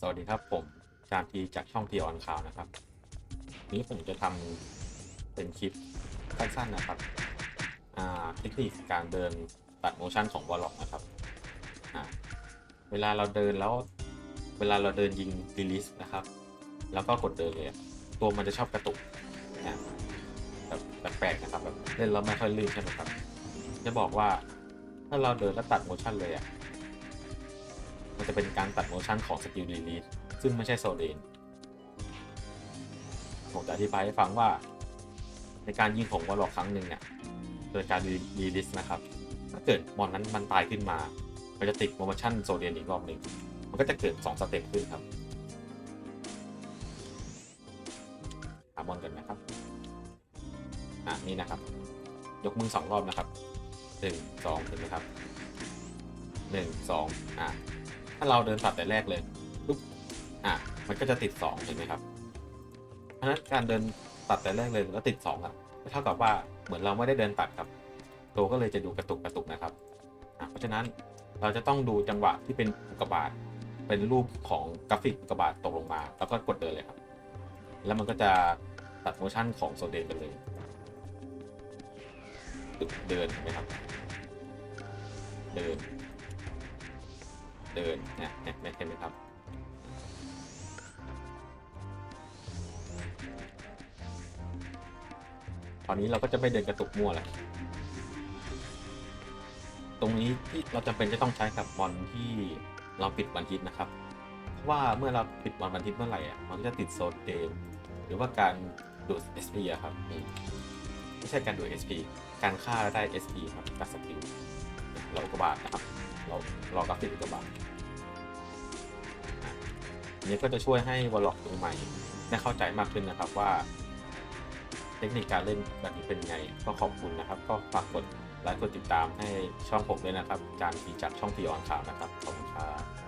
สวัสดีครับผมจานทีจากช่องทีออนข่าวนะครับ นี้ผมจะทำเป็นคลิปสั้นๆนะครับเทคนิคการเดินตัดโมชั่นของวอลล็อกนะครับเวลาเราเดินแล้วเวลาเราเดินยิงรีลิสนะครับ แล้วก็กดเดินเลยตัวมันจะชอบกระตุกนะแบบแปลกๆนะครับแบบเล่นแล้วไม่ค่อยลื่นใช่ไหมครับ จะบอกว่าถ้าเราเดินแล้วตัดโมชั่นเลยอะ มันจะเป็นการตัดโมชั่นของสกิลรีลีสซึ่งไม่ใช่โซเดนผมจะอธิบายให้ฟังว่า ในการยิงของวอลล็อกครั้งหนึ่งเนี่ยโดยการรีลิสนะครับ ถ้าเกิดมอนนั้นมันตายขึ้นมา มันจะติดโมชั่นโซเดนอีกรอบหนึ่งมันก็จะเกิด 2 สเต็ปขึ้นครับหามอนกันนะครับ อะนี่นะครับ ยกมือสองรอบนะครับหนึ่งสองเห็นไหมครับหนึ่งสองอะ ถ้าเราเดินตัดแต่แรกเลยปุ๊บอะมันก็จะติด 2 เห็นไหมครับเพราะฉะนั้นการเดินตัดแต่แรกเลยแล้วติด2อะก็เท่ากับว่าเหมือนเราไม่ได้เดินตัดครับ ตัวก็เลยจะดูกระตุกกระตุกนะครับอะเพราะฉะนั้นเราจะต้องดูจังหวะที่เป็นอุกกาบาตเป็นรูปของกราฟิกอุกกาบาตตกลงมา แล้วก็กดเดินเลยครับ แล้วมันก็จะตัดโมชั่นของโซเดนไปเลยตึกเดินนไหมครับ เดิน เดินเนี่ยเนี่ยเห็นไหมครับตอนนี้เราก็จะไม่เดินกระตุกมั่วแล้วตรงนี้ที่เราจำเป็นจะต้องใช้กับบอลที่เราปิดวันฮิตนะครับ เพราะว่าเมื่อเราปิดบอลวันฮิตเมื่อไหร่อะมันก็จะติดโซนเกมหรือว่าการดูด SP อะครับไม่ใช่การดูด SP การฆ่าได้ SP ครับกับสกิลเรากกาบาตนะครับ เรารอกราฟิกกกาบาต อันนี้ก็จะช่วยให้วอลล็อกตัวใหม่ได้เข้าใจมากขึ้นนะครับว่า เทคนิคการเล่นแบบนี้เป็นไง ก็ขอบคุณนะครับ ก็ฝากกดไลค์กดติดตามให้ช่องผมด้วยนะครับจารทีจากช่องทีออนข่าวนะครับ ขอบคุณครับ